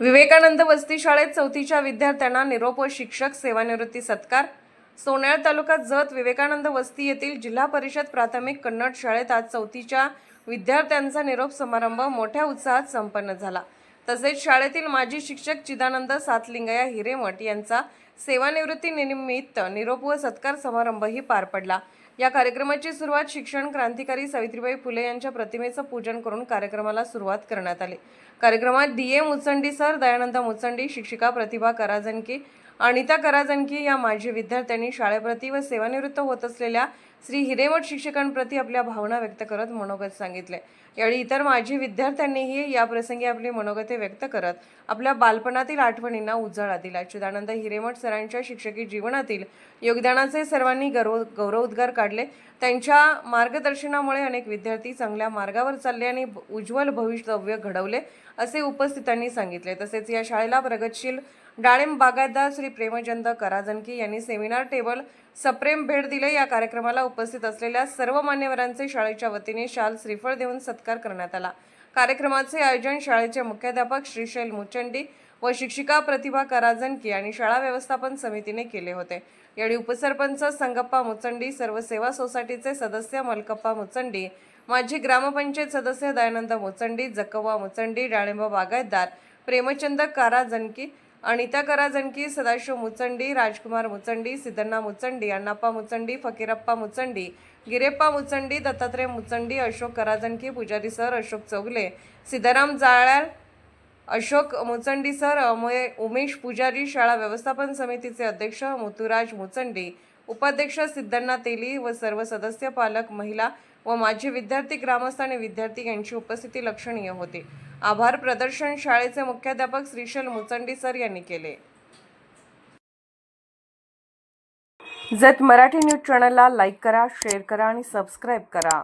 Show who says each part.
Speaker 1: विवेकानंद वसती शाळेत चौथीच्या विद्यार्थ्यांना निरोप व शिक्षक सेवानिवृत्ती सत्कार. सोन्याळ तालुका जत विवेकानंद वस्ती येथील जिल्हा परिषद प्राथमिक कन्नड शाळेत आज चौथीच्या विद्यार्थ्यांचा निरोप समारंभ मोठ्या उत्साहात संपन्न झाला. तसेच शाळेतील माजी शिक्षक चिदानंद सातलिंगया हिरेमठ यांचा सेवानिवृत्ती निमित्त निरोप व सत्कार समारंभही पार पडला. या कार्यक्रमाची सुरुवात शिक्षण क्रांतिकारी सावित्रीबाई फुले यांच्या प्रतिमेचं पूजन करून कार्यक्रमाला सुरुवात करण्यात आली. कार्यक्रमात D A Muchandi sir Dayanand Muchandi शिक्षिका प्रतिभा कराजनकी अनिता कराजणकी या माजी विद्यार्थ्यांनी शाळेप्रती व सेवानिवृत्त होत असलेल्या श्री हिरेमठ शिक्षकांप्रती आपल्या भावना व्यक्त करत मनोगत सांगितले. यावेळी इतर माजी विद्यार्थ्यांनीही या प्रसंगी आपली मनोगते व्यक्त करत आपल्या बालपणातील आठवणींना उजाळा दिला. चिदानंद हिरेमठ सरांच्या शिक्षकी जीवनातील योगदानाचे सर्वांनी गौरव गौरवोद्गार काढले. त्यांच्या मार्गदर्शनामुळे अनेक विद्यार्थी चांगल्या मार्गावर चालले आणि उज्ज्वल भविष्यव्य घडवले असे उपस्थितांनी सांगितले. तसेच या शाळेला प्रगतशील डाळिंब बागायतदार श्री प्रेमचंद कराजनकी यांनी सेमिनार टेबल सप्रेम भेट दिले. या कार्यक्रमाला उपस्थित असलेल्या सर्व मान्यवरांचे शाळेच्या वतीने शाल श्रीफळ देऊन सत्कार करण्यात आला. कार्यक्रमाचे आयोजन शाळेचे मुख्याध्यापक श्रीशैल मुचंडी व शिक्षिका प्रतिभा कराजनकी आणि शाळा व्यवस्थापन समितीने केले होते. यावेळी उपसरपंच संगप्पा मुचंडी सर्व सेवा सोसायटीचे सदस्य मलकप्पा मुचंडी माजी ग्रामपंचायत सदस्य दयानंद मुचंडी जकवा मुचंडी डाळिंब बागायतदार प्रेमचंद काराजनकी अनिता कराजनकी सदाशिव मुचंडी राजकुमार मुचंडी सिद्धन्ना मुचंडी अण्णाप्पा मुचंडी फकीरप्पा मुचंडी गिरेप्पा मुचंडी दत्तात्रय मुचंडी अशोक कराजनकी पुजारी सर अशोक चौगले सिद्धाराम जाळ्याल अशोक मुचंडी सर अमय उमेश पुजारी शाळा व्यवस्थापन समितीचे अध्यक्ष मुतुराज मुचंडी उपाध्यक्ष सिद्धन्ना तेली व सर्व सदस्य पालक महिला व माजी विद्यार्थी ग्रामस्थ आणि विद्यार्थी यांची उपस्थिती लक्षणीय होती. आभार प्रदर्शन शाळेचे मुख्याध्यापक श्रीशल मुचंडी सर यांनी केले. जत मराठी न्यूज चॅनलला लाईक करा शेअर करा आणि सबस्क्राईब करा.